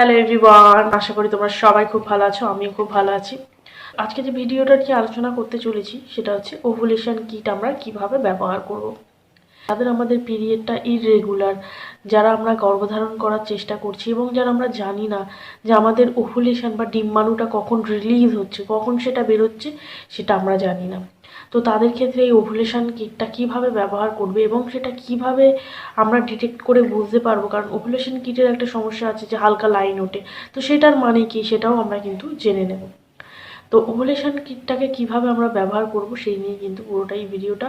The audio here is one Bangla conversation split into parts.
হ্যালো এভরিওয়ান আশা করি তোমরা সবাই খুব ভালো আছো, আমিও খুব ভালো আছি। আজকে যে ভিডিওটা কি আলোচনা করতে চলেছি, সেটা হচ্ছে ওভুলেশন কিট আমরা কীভাবে ব্যবহার করব। যাদের আমাদের পিরিয়ডটা ইররেগুলার যারা আমরা গর্ভধারণ করার চেষ্টা করছি এবং যারা আমরা জানি না যে আমাদের ওভুলেশন বা ডিম্বাণুটা কখন রিলিজ হচ্ছে, কখন সেটা বেরোচ্ছে, সেটা আমরা জানি না। তো তাদের ক্ষেত্রে এই ওভুলেশন কিটটা কীভাবে ব্যবহার করবে এবং সেটা কীভাবে আমরা ডিটেক্ট করে বুঝতে পারব? কারণ ওভুলেশন কিটের একটা সমস্যা আছে যে হালকা লাইন ওঠে। তো সেটার মানে কি সেটাও আমরা কিন্তু জেনে নেব। তো ওভুলেশন কিটটাকে কীভাবে আমরা ব্যবহার করব সেই নিয়ে কিন্তু পুরোটাই ভিডিওটা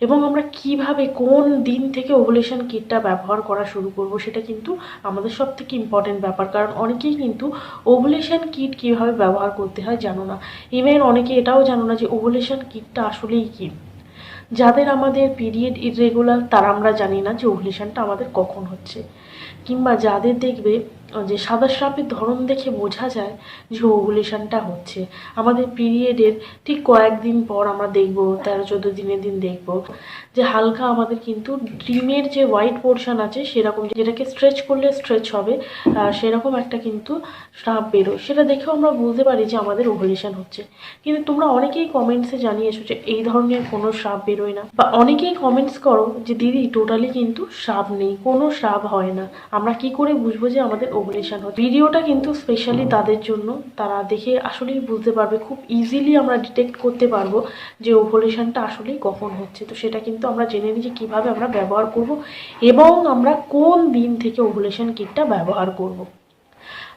এবং আমরা কীভাবে কোন দিন থেকে ওভুলেশন কিটটা ব্যবহার করা শুরু করব সেটা কিন্তু আমাদের সব থেকে ইম্পর্টেন্ট ব্যাপার। কারণ অনেকেই কিন্তু ওভুলেশন কিট কীভাবে ব্যবহার করতে হয় জানো না। ইভেন অনেকে এটাও জানো না যে ওভুলেশন কিটটা আসলেই কী। যাদের আমাদের পিরিয়ড ইরেগুলার তারা আমরা জানি না যে ওভুলেশনটা আমাদের কখন হচ্ছে। কিংবা যাদের দেখবে যে সাদা স্রাপের ধরন দেখে বোঝা যায় যে ওভুলেশনটা হচ্ছে। আমাদের পিরিয়ডের ঠিক কয়েকদিন পর আমরা দেখব, তেরো, চোদ্দ দিনের দিন দেখব যে হালকা আমাদের কিন্তু ডিমের যে হোয়াইট পোর্শন আছে সেরকম, যেটাকে স্ট্রেচ করলে স্ট্রেচ হবে সেরকম একটা কিন্তু সাপ বেরো সেটা দেখেও আমরা বুঝতে পারি যে আমাদের ওভুলেশন হচ্ছে। কিন্তু তোমরা অনেকেই কমেন্টসে জানিয়েছো যে এই ধরনের কোনো সাপ বেরোয় না। বা অনেকেই কমেন্টস করো যে, দিদি টোটালি কিন্তু সাপ নেই, কোনো স্রাব হয় না। আমরা কি করে বুঝব যে আমাদের ওভুলেশন হচ্ছে ভিডিওটা কিন্তু স্পেশালি তাদের জন্য। তারা দেখে আসলেই বুঝতে পারবে, খুব ইজিলি আমরা ডিটেক্ট করতে পারব যে ওভুলেশনটা আসলেই কখন হচ্ছে। তো সেটা কিন্তু আমরা জেনে নিই যে কীভাবে আমরা ব্যবহার করব এবং আমরা কোন দিন থেকে ওভুলেশন কিটটা ব্যবহার করব।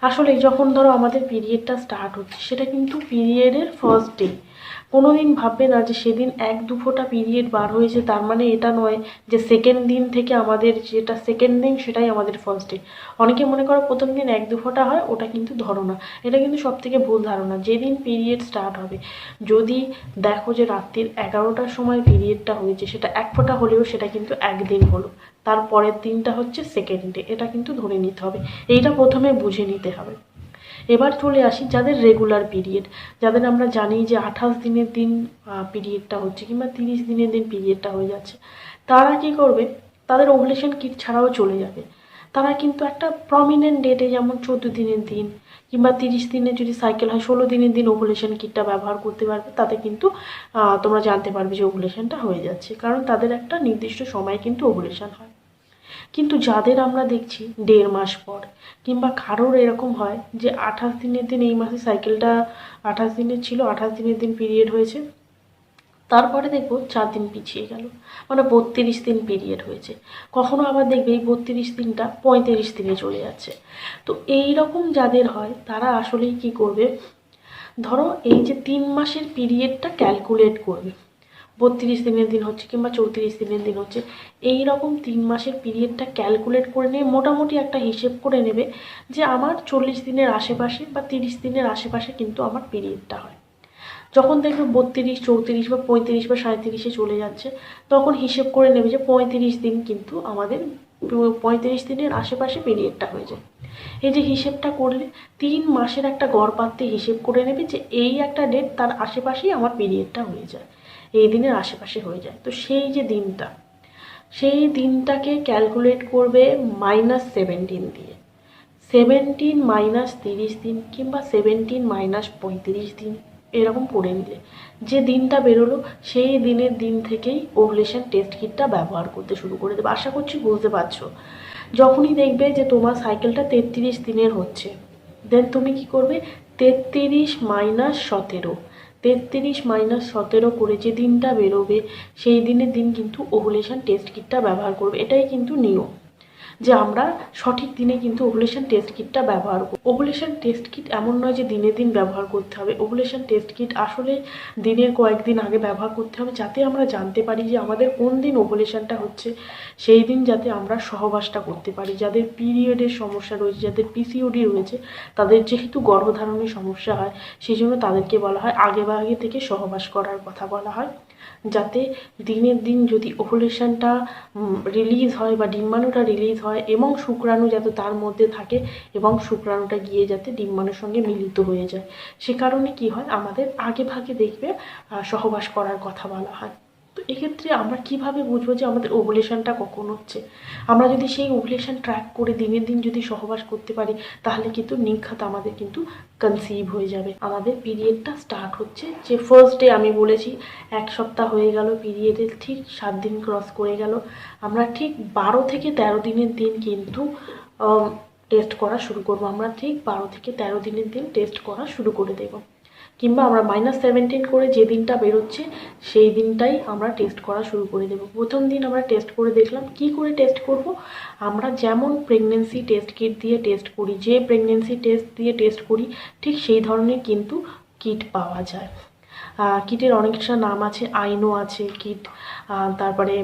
আসলে যখন ধরো আমাদের পিরিয়ডটা স্টার্ট হচ্ছে, সেটা কিন্তু পিরিয়ডের ফার্স্ট ডে কোনো দিন ভাববে না যে সেদিন এক দু ফোঁটা পিরিয়ড বার হয়েছে, তার মানে এটা নয় যে সেকেন্ড দিন থেকে আমাদের যেটা সেকেন্ড দিন সেটাই আমাদের ফার্স্ট ডে অনেকে মনে করো প্রথম দিন এক দু ফোঁটা হয়, ওটা কিন্তু ধরো না এটা কিন্তু সব থেকে ভুল ধারণা, যেদিন পিরিয়ড স্টার্ট হবে। যদি দেখো যে রাত্রির এগারোটার সময় পিরিয়ডটা হয়েছে, সেটা এক ফোঁটা হলেও সেটা কিন্তু একদিন হলো। তার পরের দিনটা হচ্ছে সেকেন্ড ডে এটা কিন্তু ধরে নিতে হবে। এইটা প্রথমে বুঝে নিতে হবে। এবার চলে আসি যাদের রেগুলার পিরিয়ড যাদের আমরা জানি যে আঠাশ দিনের দিন পিরিয়ডটা হচ্ছে কিংবা তিরিশ দিনের দিন পিরিয়ডটা হয়ে যাচ্ছে, তারা কি করবে? তাদের ওভুলেশন কিট ছাড়াও চলে যাবে। তারা কিন্তু একটা প্রমিনেন্ট ডেটে যেমন চোদ্দ দিনের দিন কিংবা তিরিশ দিনের যদি সাইকেল হয়, ষোলো দিনের দিন ওভুলেশন কিটটা ব্যবহার করতে পারবে, তাতে কিন্তু তোমরা জানতে পারবে যে ওভুলেশনটা হয়ে যাচ্ছে, কারণ তাদের একটা নির্দিষ্ট সময় কিন্তু ওভুলেশন হয়। কিন্তু যাদের আমরা দেখছি দেড় মাস পর, কিংবা কারোর এরকম হয় যে আঠাশ দিনের দিন এই মাসে সাইকেলটা আঠাশ দিনের ছিল, আঠাশ দিনের দিন পিরিয়ড হয়েছে, তারপরে দেখব চার দিন পিছিয়ে গেল মানে বত্রিশ দিন পিরিয়ড হয়েছে। কখনো আবার দেখবে এই বত্রিশ দিনটা পঁয়ত্রিশ দিনে চলে যাচ্ছে। তো এই রকম যাদের হয়, তারা আসলেই কি করবে? ধরো এই যে তিন মাসের পিরিয়ডটা ক্যালকুলেট করবে। বত্রিশ দিনের দিন হচ্ছে কিংবা চৌত্রিশ দিনের দিন হচ্ছে, এই রকম তিন মাসের পিরিয়ডটা ক্যালকুলেট করে নিয়ে মোটামুটি একটা হিসেব করে নেবে যে আমার চল্লিশ দিনের আশেপাশে বা তিরিশ দিনের আশেপাশে কিন্তু আমার পিরিয়ডটা হয়। যখন দেখবে বত্রিশ, চৌত্রিশ বা পঁয়ত্রিশ বা সাঁত্রিশে চলে যাচ্ছে, তখন হিসেব করে নেবে যে পঁয়ত্রিশ দিন কিন্তু আমাদের পঁয়ত্রিশ দিনের আশেপাশে পিরিয়ডটা হয়ে যায়। এই যে হিসেবটা করলে তিন মাসের একটা গড় পাত্রে হিসেব করে নেবে যে এই একটা ডেট তার আশেপাশেই আমার পিরিয়ডটা হয়ে যায়। এই দিনের আশেপাশে হয়ে যায়। তো সেই যে দিনটা, সেই দিনটাকে ক্যালকুলেট করবে মাইনাস সেভেন্টিন দিয়ে। সেভেন্টিন মাইনাস তিরিশ দিন কিংবা সেভেন্টিন মাইনাস পঁয়ত্রিশ দিন, এরকম করে নিলে। যে দিনটা বেরোলো, সেই দিনের দিন থেকেই ওভুলেশন টেস্ট কিটটা ব্যবহার করতে শুরু করে দেবে। আশা করছি বুঝতে পারছ। যখনই দেখবে যে তোমার সাইকেলটা তেত্রিশ দিনের হচ্ছে দেন তুমি কি করবে? তেত্রিশ মাইনাস সতেরো। তেত্রিশ মাইনাস সতেরো করে যে দিনটা বেরোবে, সেই দিনের দিন কিন্তু ওভুলেশন টেস্ট কিটটা ব্যবহার করবে। এটাই কিন্তু নিয়ম। যে আমরা সঠিক দিনে কিন্তু ওভুলেশন টেস্ট কিটটা ব্যবহার করব ওভুলেশন টেস্ট কিট এমন নয় যে দিনে দিন ব্যবহার করতে হবে। ওভুলেশন টেস্ট কিট আসলে দিনের কয়েকদিন আগে ব্যবহার করতে হবে যাতে আমরা জানতে পারি যে আমাদের কোন দিন ওভুলেশনটা হচ্ছে, সেই দিন যাতে আমরা সহবাসটা করতে পারি। যাদের পিরিয়ডের সমস্যা রয়েছে, যাদের পিসিওডি রয়েছে, তাদের যেহেতু গর্ভধারণের সমস্যা হয়, সেই জন্য তাদেরকে বলা হয় আগে বা আগে থেকে সহবাস করার কথা বলা হয়। যাতে দিনের দিন যদি ওভুলেশনটা রিলিজ হয় বা ডিম্বাণুটা রিলিজ হয় এবং শুক্রাণু যাতে তার মধ্যে থাকে এবং শুক্রাণুটা গিয়ে যাতে ডিম্বাণুর সঙ্গে মিলিত হয়ে যায়। সে কারণে কি হয়? আমাদের আগে ভাগে দেখবে সহবাস করার কথা বলা হয়। তো এক্ষেত্রে আমরা কীভাবে বুঝব যে আমাদের ওভুলেশনটা কখন হচ্ছে? আমরা যদি সেই ওভুলেশন ট্র্যাক করে দিনের দিন যদি সহবাস করতে পারি, তাহলে কিন্তু নিখাত আমাদের কিন্তু কনসিভ হয়ে যাবে। আমাদের পিরিয়ডটা স্টার্ট হচ্ছে যে ফার্স্ট ডে আমি বলেছি, এক সপ্তাহ হয়ে গেল পিরিয়ডের ঠিক সাত দিন ক্রস করে গেল। আমরা ঠিক বারো থেকে তেরো দিনের দিন কিন্তু টেস্ট করা শুরু করব। আমরা ঠিক বারো থেকে তেরো দিনের দিন টেস্ট করা শুরু করে দেবো। কিংবা আমরা মাইনাস সেভেন্টিন করে যে দিনটা বেরোচ্ছে, সেই দিনটাই আমরা টেস্ট করা শুরু করে দেবো। প্রথম দিন আমরা টেস্ট করে দেখলাম, কি করে টেস্ট করব? আমরা যেমন প্রেগনেন্সি টেস্ট কিট দিয়ে টেস্ট করি, যে প্রেগনেন্সি টেস্ট দিয়ে টেস্ট করি, ঠিক সেই ধরনের কিন্তু কিট পাওয়া যায়। কিটের অনেকটা নাম আছে, আইনো আছে কিট তারপরে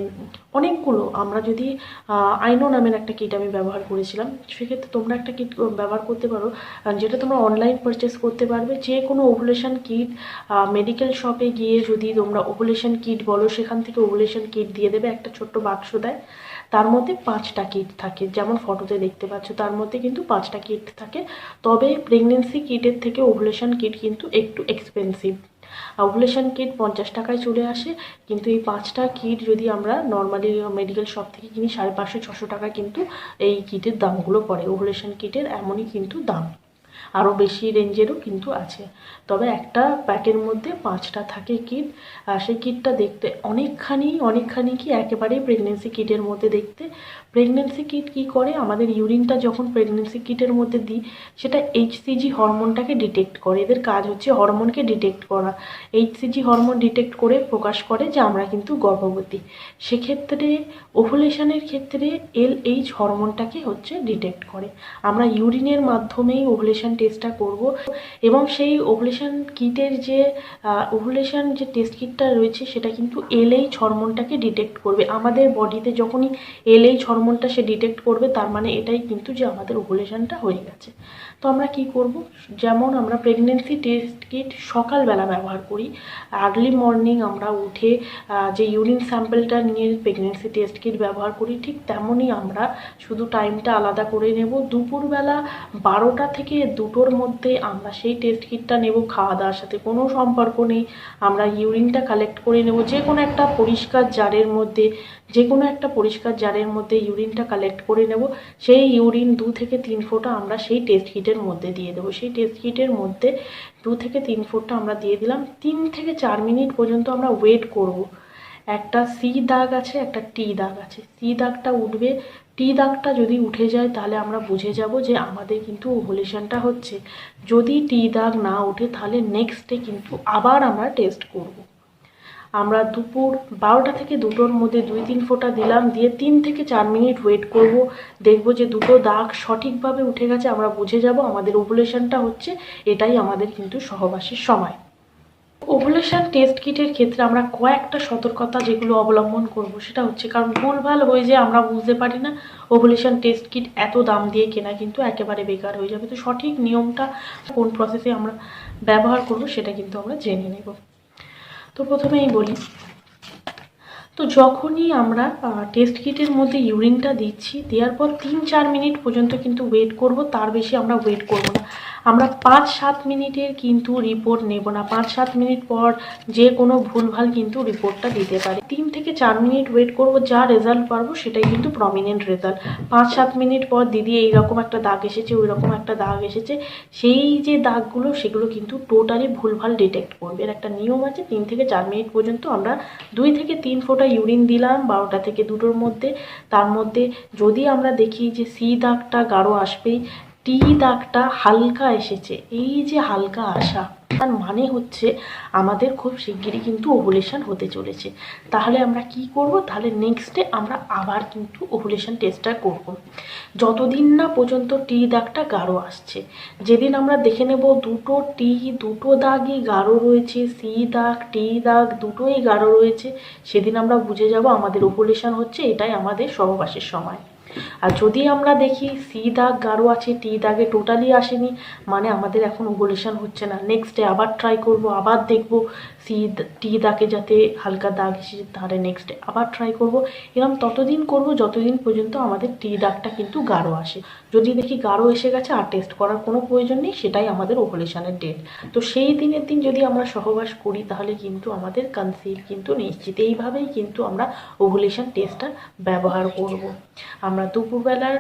অনেকগুলো। আমরা যদি আইনো নামের একটা কিট আমি ব্যবহার করেছিলাম, সেক্ষেত্রে তোমরা একটা কিট ব্যবহার করতে পারো। যেটা তোমরা অনলাইন পারচেস করতে পারবে। যে কোনো ওভুলেশন কিট মেডিকেল শপে গিয়ে যদি তোমরা ওভুলেশন কিট বলো, সেখান থেকে ওভুলেশন কিট দিয়ে দেবে, একটা ছোট্ট বাক্স দেয়। তার মধ্যে পাঁচটা কিট থাকে, যেমন ফটোতে দেখতে পাচ্ছ, তার মধ্যে কিন্তু পাঁচটা কিট থাকে। তবে প্রেগনেন্সি কিটের থেকে ওভুলেশন কিট কিন্তু একটু এক্সপেন্সিভ ওভুলেশন কিট পঞ্চাশ টাকায় চলে আসে, কিন্তু এই পাঁচটা কিট যদি আমরা নর্মালি মেডিকেল শপ থেকে কিনি, সাড়ে পাঁচশো, ছশো টাকা কিন্তু এই কিটের দামগুলো পড়ে ওভুলেশন কিটের এমনই কিন্তু দাম। আরও বেশি রেঞ্জেরও কিন্তু আছে। তবে একটা প্যাকের মধ্যে পাঁচটা থাকে কিট, আর সেই কিটটা দেখতে অনেকখানি অনেকখানি কি একেবারেই প্রেগনেন্সি কিটের মধ্যে দেখতে। প্রেগনেন্সি কিট কী করে? আমাদের ইউরিনটা যখন প্রেগনেন্সি কিটের মধ্যে দিই, সেটা এইচসিজি হরমোনটাকে ডিটেক্ট করে। এদের কাজ হচ্ছে হরমোনকে ডিটেক্ট করা। এইচসিজি হরমোন ডিটেক্ট করে প্রকাশ করে যে আমরা কিন্তু গর্ভবতী। সেক্ষেত্রে ওভুলেশনের ক্ষেত্রে এল এইচ হরমোনটাকে হচ্ছে ডিটেক্ট করে। আমরা ইউরিনের মাধ্যমেই ওভুলেশন টেস্টটা করব। এবং সেই ওভুলেশন কিটের যে ওভুলেশন যে টেস্ট কিটটা রয়েছে, সেটা কিন্তু এলেই হরমোনটাকে ডিটেক্ট করবে। আমাদের বডিতে যখনই এলেই হরমোনটা সে ডিটেক্ট করবে, তার মানে এটাই কিন্তু যে আমাদের ওভুলেশনটা হয়ে গেছে। তো আমরা কি করব? যেমন আমরা প্রেগনেন্সি টেস্ট কিট সকালবেলা ব্যবহার করি। আর্লি মর্নিং আমরা উঠে যে ইউরিন স্যাম্পলটা নিয়ে প্রেগনেন্সি টেস্ট কিট ব্যবহার করি, ঠিক তেমনই আমরা শুধু টাইমটা আলাদা করে নেব। দুপুরবেলা বারোটা থেকে দুটোর মধ্যে আমরা সেই টেস্ট কিটটা নেব। খাওয়া দাওয়ার সাথে কোনো সম্পর্ক নেই। আমরা ইউরিনটা কালেক্ট করে নেব। যে কোনো একটা পরিষ্কার জারের মধ্যে যে কোনো একটা পরিষ্কার জারের মধ্যে ইউরিনটা কালেক্ট করে নেব। সেই ইউরিন দু থেকে তিন ফোঁটা আমরা সেই টেস্ট কিটের মধ্যে দিয়ে দেবো। সেই টেস্ট কিটের মধ্যে দু থেকে তিন ফোঁটা আমরা দিয়ে দিলাম। তিন থেকে চার মিনিট পর্যন্ত আমরা ওয়েট করব। একটা সি দাগ আছে, একটা টি দাগ আছে। সি দাগটা উঠবে। টি দাগটা যদি উঠে যায়, তাহলে আমরা বুঝে যাব যে আমাদের কিন্তু ওভুলেশনটা হচ্ছে। যদি টি দাগ না ওঠে, তাহলে নেক্সট ডে কিন্তু আবার আমরা টেস্ট করব। আমরা দুপুর বারোটা থেকে দুটোর মধ্যে দুই তিন ফোঁটা দিলাম, দিয়ে তিন থেকে চার মিনিট ওয়েট করব। দেখব যে দুটো দাগ সঠিকভাবে উঠে গেছে, আমরা বুঝে যাব আমাদের ওভুলেশনটা হচ্ছে এটাই আমাদের কিন্তু সহবাসের সময়। ওভুলেশন টেস্ট কিটের ক্ষেত্রে আমরা কয়েকটা সতর্কতা যেগুলো অবলম্বন করব, সেটা হচ্ছে কারণ ভুলভাল হয়ে যে আমরা বুঝতে পারি না ওভুলেশন টেস্ট কিট এত দাম দিয়ে কেনা কিন্তু একেবারে বেকার হয়ে যাবে। তো সঠিক নিয়মটা কোন প্রসেসে আমরা ব্যবহার করব সেটা কিন্তু আমরা জেনে নেব। তো প্রথমেই বলি, তো যখনই আমরা টেস্ট কিটের মধ্যে ইউরিনটা দিচ্ছি, দেওয়ার পর তিন চার মিনিট পর্যন্ত কিন্তু ওয়েট করব, তার বেশি আমরা ওয়েট করব না। আমরা পাঁচ সাত মিনিটের কিন্তু রিপোর্ট নেব না। পাঁচ সাত মিনিট পর যে কোনো ভুলভাল কিন্তু রিপোর্টটা দিতে পারে। তিন থেকে চার মিনিট ওয়েট করব, যা রেজাল্ট পারব সেটাই কিন্তু প্রমিনেন্ট রেজাল্ট পাঁচ সাত মিনিট পর দিদি এইরকম একটা দাগ এসেছে ওই রকম একটা দাগ এসেছে, সেই যে দাগগুলো সেগুলো কিন্তু টোটালি ভুলভাল ডিটেক্ট করবে। এর একটা নিয়ম আছে, তিন থেকে চার মিনিট পর্যন্ত আমরা দুই থেকে তিন ফোঁটা ইউরিন দিলাম বারোটা থেকে দুটোর মধ্যে। তার মধ্যে যদি আমরা দেখি যে সি দাগটা গাঢ় আসবেই টি দাগটা হালকা এসেছে, এই যে হালকা আসা তার মানে হচ্ছে আমাদের খুব শিগগিরই কিন্তু ওভুলেশন হতে চলেছে। তাহলে আমরা কি করব? তাহলে নেক্সট ডে আমরা আবার কিন্তু ওভুলেশন টেস্টটা করব। যতদিন না পর্যন্ত টি দাগটা গাঢ় আসছে, যেদিন আমরা দেখে নেব দুটো টি, দুটো দাগই গাঢ় রয়েছে, সি দাগ, টি দাগ দুটোই গাঢ় রয়েছে, সেদিন আমরা বুঝে যাব আমাদের ওভুলেশন হচ্ছে, এটাই আমাদের সহবাসের সময়। আর যদি আমরা দেখি, সি দাগ গাঢ় আছে, টি দাগে টোটালি আসেনি মানে আমাদের এখন ওভুলেশন হচ্ছে না। নেক্সট ডে আবার ট্রাই করব, আবার দেখব সি টি দাগে যাতে হালকা দাগ এসেছে তাহলে নেক্সট ডে আবার ট্রাই করব। এরকম ততদিন করব যতদিন পর্যন্ত আমাদের টি দাগটা কিন্তু গাঢ় আসে। যদি দেখি গাঢ় এসে গেছে, আর টেস্ট করার কোনো প্রয়োজন নেই, সেটাই আমাদের ওভুলেশনের ডেট তো সেই দিনের দিন যদি আমরা সহবাস করি, তাহলে কিন্তু আমাদের কনসিল কিন্তু নিশ্চিত। এইভাবেই কিন্তু আমরা ওভুলেশন টেস্টটা ব্যবহার করব। আমরা দুপুরবেলার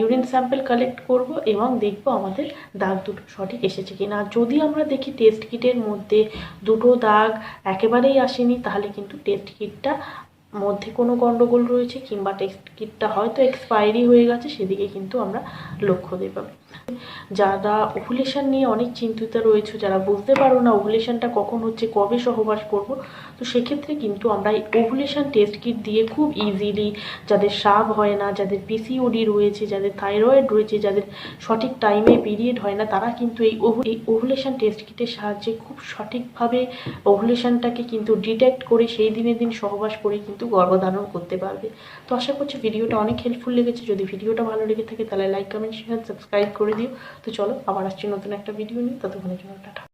ইউরিন স্যাম্পেল কালেক্ট করব এবং দেখব আমাদের দাগ দুটো সঠিক এসেছে কি না যদি আমরা দেখি টেস্ট কিটের মধ্যে দুটো দাগ একেবারেই আসেনি, তাহলে কিন্তু টেস্ট কিটটা মধ্যে কোনো গণ্ডগোল রয়েছে কিংবা টেস্ট কিটটা হয়তো এক্সপায়ারি হয়ে গেছে, সেদিকে কিন্তু আমরা লক্ষ্য দেব। যারা ওভুলেশন নিয়ে অনেক চিন্তিত রয়েছে, যারা বুঝতে পারো না ওভুলেশনটা কখন হচ্ছে, কবে সহবাস করব, তো সেক্ষেত্রে কিন্তু আমরা এই ওভুলেশন টেস্ট কিট দিয়ে খুব ইজিলি যাদের সাব হয় না, যাদের পিসিওডি রয়েছে, যাদের থাইরয়েড রয়েছে, যাদের সঠিক টাইমে পিরিয়ড হয় না, তারা কিন্তু এই এই ওভুলেশন টেস্ট কিটের সাহায্যে খুব সঠিকভাবে ওভুলেশনটাকে কিন্তু ডিটেক্ট করে সেই দিনের দিন সহবাস করে কিন্তু গর্ভধারণ করতে পারবে। তো আশা করছি ভিডিওটা অনেক হেল্পফুল লেগেছে। যদি ভিডিওটা ভালো লেগে থাকে তাহলে লাইক কমেন্ট শেয়ার সাবস্ক্রাইব করে দিও। তো চলো আবার আসছি নতুন একটা ভিডিও নিয়ে। ততক্ষণের জন্য টাটা।